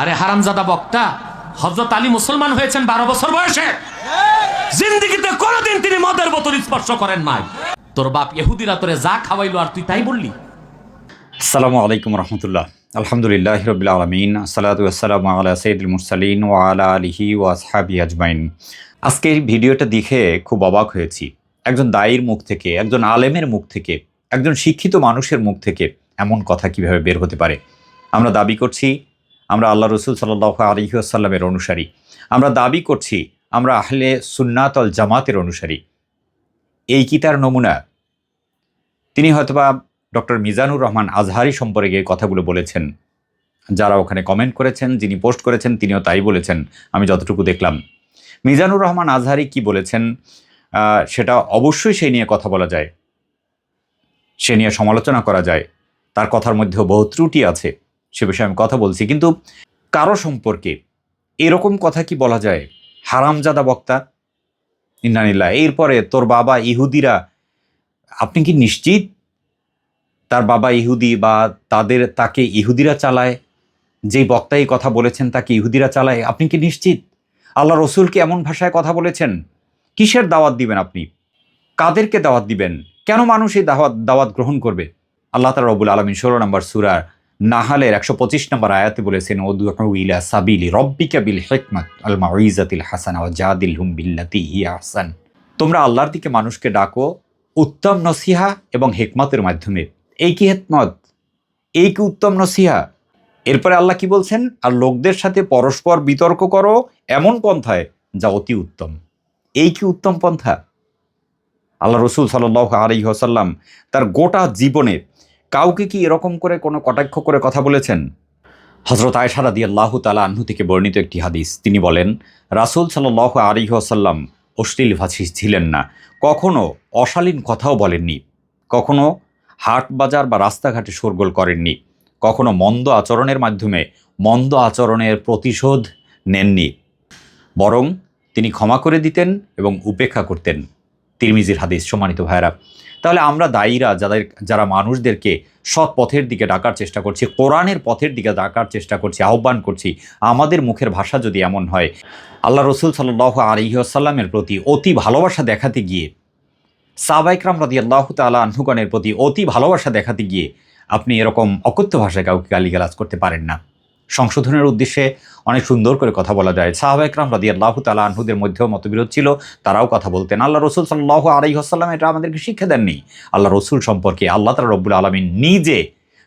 আরে হারামজাদা বক্তা হজরত আলী মুসলমান হয়েছেন বারো বছর বয়সে। জিন্দিগিতে কোনোদিন তিনি মদের বোতল স্পর্শ করেন নাই। তোর বাপ ইহুদিরা তোরে যা খাওয়াইলো আর তুই তাই বললি। আসসালামু আলাইকুম রহমতুল্লাহ। আলহামদুলিল্লাহ রবিল আলমিন সালাতু আসসালামু আলা সৈদুল মুরসালিন ও আলা আলিহি ও আসহাবি আজমাইন। আজকের ভিডিওটা দেখে খুব অবাক হয়েছি। একজন দায়ীর মুখ থেকে, একজন আলেমের মুখ থেকে, একজন শিক্ষিত মানুষের মুখ থেকে এমন কথা কীভাবে বের হতে পারে? আমরা দাবি করছি আমরা আল্লাহ রসুল সাল্লাহ আলহি আসাল্লামের অনুসারী। আমরা দাবি করছি, আমরা আহলে সুন্নাত সুন্নাতল জামাতের অনুসারী। এই কি তার নমুনা? তিনি হয়তোবা ডক্টর মিজানুর রহমান আজহারি সম্পর্কে কথাগুলো বলেছেন। যারা ওখানে কমেন্ট করেছেন, যিনি পোস্ট করেছেন, তিনিও তাই বলেছেন। আমি যতটুকু দেখলাম। মিজানুর রহমান আজহারি কি বলেছেন? সেটা অবশ্যই সেই নিয়ে কথা বলা যায়। সে নিয়ে সমালোচনা করা যায়। তার কথার মধ্যেও বহু ত্রুটি আছে। সে বিষয়ে আমি কথা বলছি। কিন্তু কারও সম্পর্কে এরকম কথা কি বলা যায়? হারামজাদা বক্তা? ইন্নানিল্লাহ। এরপরে তোর বাবা ইহুদিরা, আপনি কি নিশ্চিত তার বাবা ইহুদি বা তাদের, তাকে ইহুদিরা চালায়? যেই বক্তা এই কথা বলেছেন তাকে ইহুদিরা চালায়। আপনি কি নিশ্চিত? আল্লাহ রসুলকে এমন ভাষায় কথা বলেছেন? কিসের দাওয়াত দিবেন আপনি? কাদেরকে দাওয়াত দিবেন? কেন মানুষ এই দাওয়াত দাওয়াত গ্রহণ করবে? আল্লাহ তালা রবুল আলমিন ষোলো নম্বর সুরার নাহালের একশো পঁচিশ নম্বর আয়াতে বলেছেন সাবিলি রব্বিকা বিল আল হাসান হুম বিল্লাতি হিয়া হাসান তোমরা আল্লাহর দিকে মানুষকে ডাকো উত্তম নসিহা এবং হেকমতের মাধ্যমে। এই কি হেকমত? এই কি উত্তম নসিহা? এরপরে আল্লাহ কি বলছেন? আর লোকদের সাথে পরস্পর বিতর্ক করো এমন পন্থায় যা অতি উত্তম। এই কি উত্তম পন্থা? আল্লাহ রসুল সাল্লাহ আলী তার গোটা জীবনে কাউকে কি এরকম করে কোনো কটাক্ষ করে কথা বলেছেন? হজরত আয়সারা দিয়ে আল্লাহ তালা আহ্ন থেকে বর্ণিত একটি হাদিস। তিনি বলেন, রাসুল সাল্লাহ আলী আসাল্লাম অশ্লীল ভাষী ছিলেন না। কখনো অশালীন কথাও বলেননি। কখনো হাট বাজার বা রাস্তাঘাটে শোরগোল করেননি। কখনো মন্দ আচরণের মাধ্যমে মন্দ আচরণের প্রতিশোধ নেননি। বরং তিনি ক্ষমা করে দিতেন এবং উপেক্ষা করতেন। তিরমিজির হাদিস, সম্মানিত ভাইরা তাহলে আমরা দায়ীরা যাদের, যারা মানুষদেরকে সৎ পথের দিকে ডাকার চেষ্টা করছি, কোরআনের পথের দিকে ডাকার চেষ্টা করছি, আহ্বান করছি, আমাদের মুখের ভাষা যদি এমন হয়, আল্লাহ রসুল সাল্লাহ আলহিহাসাল্লামের প্রতি অতি ভালোবাসা দেখাতে গিয়ে সাবাইকরাম রদি আল্লাহ তালা আহ্নুগণের প্রতি অতি ভালোবাসা দেখাতে গিয়ে, আপনি এরকম অকথ্য ভাষায় কাউকে গালিগালাজ করতে পারেন না। সংশোধনের উদ্দেশ্যে অনেক সুন্দর করে কথা বলা যায়। সাহাবাইকরাম রাদি আল্লাহ তালা আনহুদের মধ্যেও মতবিরোধ ছিল, তারাও কথা বলতেন। আল্লাহ রসুল সাল্লাহ আলাই হাসাল্লাম এটা আমাদেরকে শিক্ষা দেননি। আল্লাহ রসুল সম্পর্কে আল্লাহ তালা রব্বুল আলমিন নিজে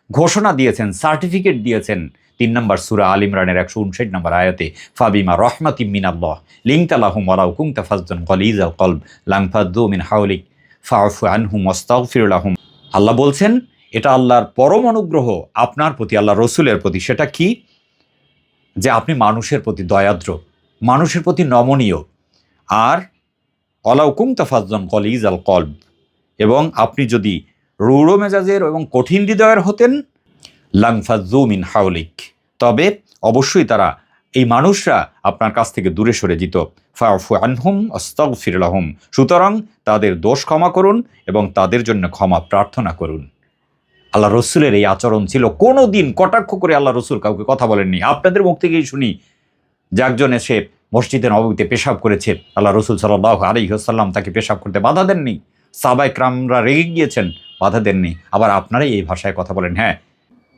ঘোষণা দিয়েছেন, সার্টিফিকেট দিয়েছেন। তিন নম্বর সুরা আল ইমরানের একশো উনষাট নম্বর আয়াতে, ফাবিমা রহমাতি মিনাল্লাহ লিংতালাহুম ওয়ালাউ কুংতা ফাজদুন কলিজা কলব লাংফাদ্দু মিন হাউলিক ফাফু আনহুম ওস্তাগফিরুলাহুম আল্লাহ বলছেন, এটা আল্লাহর পরম অনুগ্রহ, আপনার প্রতি আল্লাহ রসুলের প্রতি, সেটা কি? যে আপনি মানুষের প্রতি দয়াদ্র, মানুষের প্রতি নমনীয়। আর অলাউকুম তাফাজন কলিজ আল কলব। এবং আপনি যদি রৌড় মেজাজের এবং কঠিন হৃদয়ের হতেন লাংফাজু মিন হাউলিক তবে অবশ্যই তারা, এই মানুষরা আপনার কাছ থেকে দূরে সরে যেত। ফাফু আনহুম অস্তক ফিরলাহুম সুতরাং তাদের দোষ ক্ষমা করুন এবং তাদের জন্য ক্ষমা প্রার্থনা করুন। আল্লাহ রসুলের এই আচরণ ছিল। কোনো দিন কটাক্ষ করে আল্লাহ রসুল কাউকে কথা বলেননি। আপনাদের মুখ থেকেই শুনি যে একজন এসে মসজিদে নবমীতে পেশাব করেছে। আল্লাহ রসুল সাল্লাহ আলিহাসাল্লাম তাকে পেশাব করতে বাধা দেননি। সাবাই ক্রামরা রেগে গিয়েছেন, বাধা দেননি। আবার আপনারাই এই ভাষায় কথা বলেন। হ্যাঁ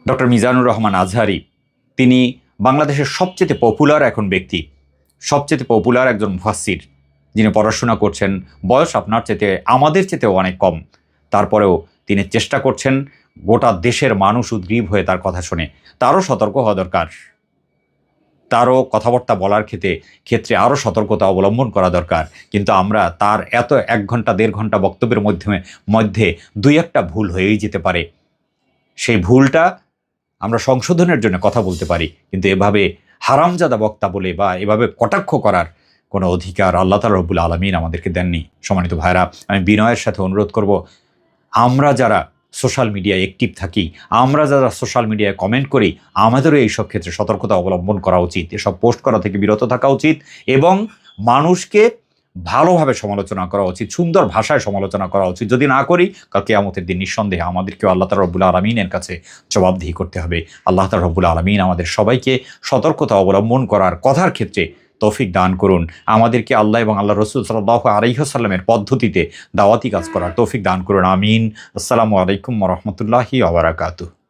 ডক্টর মিজানুর রহমান আজহারি, তিনি বাংলাদেশের সবচেয়ে পপুলার এখন ব্যক্তি, সবচেয়ে পপুলার একজন মুফাসির যিনি পড়াশোনা করছেন, বয়স আপনার চেতে আমাদের চেতেও অনেক কম। তারপরেও তিনি চেষ্টা করছেন গোটা দেশের মানুষ উদ্গ্রীব হয়ে তার কথা শুনে। তারও সতর্ক হওয়া দরকার। তারও কথাবার্তা বলার ক্ষেত্রে ক্ষেত্রে আরও সতর্কতা অবলম্বন করা দরকার। কিন্তু আমরা তার এত এক ঘণ্টা, দেড় ঘণ্টা বক্তব্যের মাধ্যমে, মধ্যে দুই একটা ভুল হয়েই যেতে পারে। সেই ভুলটা আমরা সংশোধনের জন্য কথা বলতে পারি। কিন্তু এভাবে হারামজাদা বক্তা বলে বা এভাবে কটাক্ষ করার কোনো অধিকার আল্লাহ তালা রব্বুল আলমিন আমাদেরকে দেননি। সম্মানিত ভাইরা আমি বিনয়ের সাথে অনুরোধ করব আমরা যারা সোশ্যাল মিডিয়ায় অ্যাক্টিভ থাকি, আমরা যারা সোশ্যাল মিডিয়ায় কমেন্ট করি, আমাদেরও এইসব ক্ষেত্রে সতর্কতা অবলম্বন করা উচিত। এসব পোস্ট করা থেকে বিরত থাকা উচিত এবং মানুষকে ভালোভাবে সমালোচনা করা উচিত, সুন্দর ভাষায় সমালোচনা করা উচিত। যদি না করি, কাল কেয়ামতের দিন নিঃসন্দেহে আমাদেরকেও আল্লাহ তালা রব্বুল আলমিনের কাছে জবাবদিহি করতে হবে। আল্লাহ তালা রব্বুল আলমিন আমাদের সবাইকে সতর্কতা অবলম্বন করার কথার ক্ষেত্রে তৌফিক দান করুন। আমাদেরকে আল্লাহ এবং আল্লাহ রসুল সাল্লাহ আলহিহসাল্লামের পদ্ধতিতে দাওয়াতি কাজ করার তৌফিক দান করুন। আমিন। আসসালামু আলাইকুম রহমতুল্লাহি আবরাকাতু